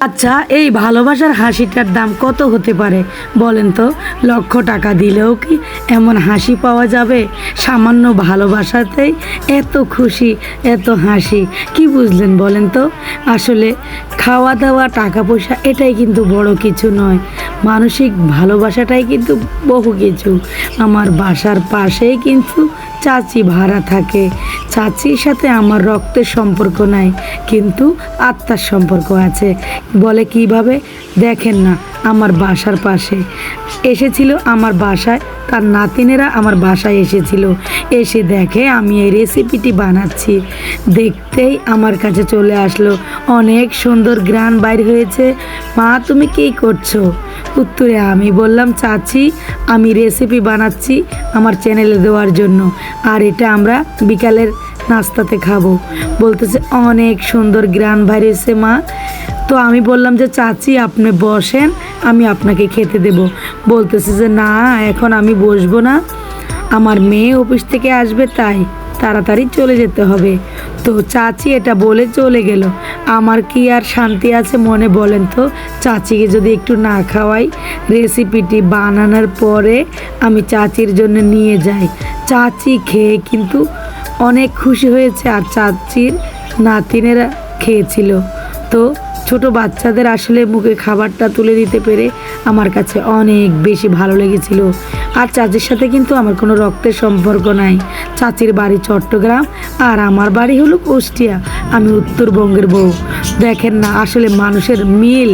আচ্ছা এই ভালোবাসার হাসিটার দাম কত হতে পারে? বলেন তো, লক্ষ টাকা দিলেও কি এমন হাসি পাওয়া যাবে? সামান্য ভালোবাসাতেই এত খুশি, এত হাসি, কি বুঝলেন বলেন তো? আসলে খাওয়া দাওয়া টাকা পয়সা এটাই কিন্তু বড় কিছু নয়। মানসিক ভালোবাসাটাই কিন্তু বহু কিছু। আমার বাসার পাশেই কিন্তু চাচি ভাড়া থাকে। চাচির সাথে আমার রক্তের সম্পর্ক নাই, কিন্তু আত্মার সম্পর্ক আছে। বলে কীভাবে? দেখেন না, আমার বাসার পাশে। এসেছিল আমার বাসায়, তার নাতিনেরা আমার বাসায় এসেছিল। এসে দেখে আমি এই রেসিপিটি বানাচ্ছি। দেখতেই আমার কাছে চলে আসলো। অনেক সুন্দর গ্রান বাইর হয়েছে। মা, তুমি কী করছ? উত্তরে আমি বললাম, চাচি, আমি রেসিপি বানাচ্ছি আমার চ্যানেলে দেওয়ার জন্য। আর এটা আমরা বিকালের নাস্তাতে খাব। বলতেছে, অনেক সুন্দর গ্রান বাইরেছে মা। তো আমি বললাম যে, চাচি, আপনি বসেন, আমি আপনাকে খেতে দেব। বলতেছে যে, না, এখন আমি বসবো না। আমার মেয়ে অফিস থেকে আসবে, তাই। তাড়াতাড়ি চলে যেতে হবে। তো চাচি এটা বলে চলে গেল। আমার কি আর শান্তি আছে মনে বলেন তো? চাচিকে যদি একটু না খাওয়াই রেসিপিটি বানানোর পরে আমি চাচির জন্য নিয়ে যাই। চাচি খেয়ে কিন্তু অনেক খুশি হয়েছে আর চাচির নাতিনেরা খেয়েছিল। তো ছোট বাচ্চাদের আসলে মুখে খাবারটা তুলে দিতে পেরে আমার কাছে অনেক বেশি ভালো লেগেছিল। আর চাচির সাথে কিন্তু আমার কোনো রক্তের সম্পর্ক নাই। চাচির বাড়ি চট্টগ্রাম আর আমার বাড়ি হলো কুষ্টিয়া, আমি উত্তরবঙ্গের বউ। দেখেন না, আসলে মানুষের মিল।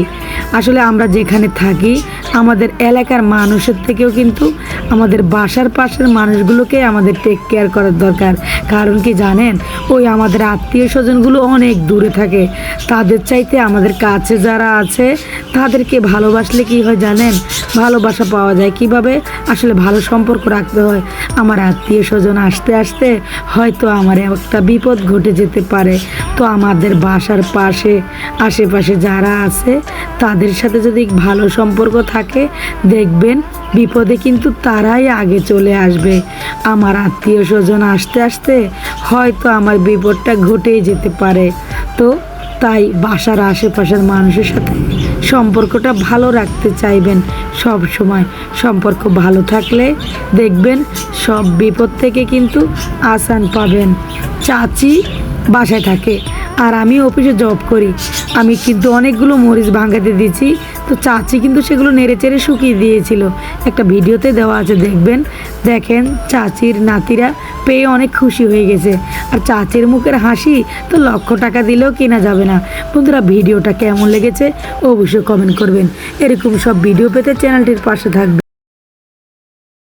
আসলে আমরা যেখানে থাকি, আমাদের এলাকার মানুষের থেকেও কিন্তু আমাদের বাসার পাশের মানুষগুলোকে আমাদের টেক কেয়ার করার দরকার। কারণ কি জানেন, ওই আমাদের আত্মীয় স্বজনগুলো অনেক দূরে থাকে। তাদের চাইতে আমাদের কাছে যারা আছে, তাদেরকে ভালোবাসলে কি হয় জানেন? ভালোবাসা পাওয়া যায়। কীভাবে? আসলে ভালো সম্পর্ক রাখতে হয়। আমার আত্মীয় স্বজন আসতে আসতে হয়তো আমার একটা বিপদ ঘটে যেতে পারে। তো আমাদের বাসার পাশে, আশেপাশে যারা আছে, তাদের সাথে যদি ভালো সম্পর্ক থাকে, দেখবেন বিপদে কিন্তু তারাই আগে চলে আসবে। আমার আত্মীয় স্বজন আসতে আসতে হয়তো আমার বিপদটা ঘটেই যেতে পারে। তো তাই বাসার আশেপাশের মানুষের সাথে সম্পর্কটা ভালো রাখতে চাইবেন সব সময়। সম্পর্ক ভালো থাকলে দেখবেন সব বিপদ থেকে কিন্তু আসান পাবেন। চাচি বাসায় থাকে। আর আমি অফিসে জব করি। আমি কিন্তু অনেকগুলো মরিচ ভাঙাতে দিয়েছি। তো চাচি কিন্তু সেগুলো নেড়ে চেড়ে শুকিয়ে দিয়েছিল। একটা ভিডিওতে দেওয়া আছে, দেখবেন? দেখেন, চাচির নাতিরা পেয়ে অনেক খুশি হয়ে গেছে। আর চাচির মুখের হাসি তো লক্ষ টাকা দিলেও কেনা যাবে না। বন্ধুরা, ভিডিওটা কেমন লেগেছে অবশ্যই কমেন্ট করবেন। এরকম সব ভিডিও পেতে চ্যানেলটির পাশে থাকবে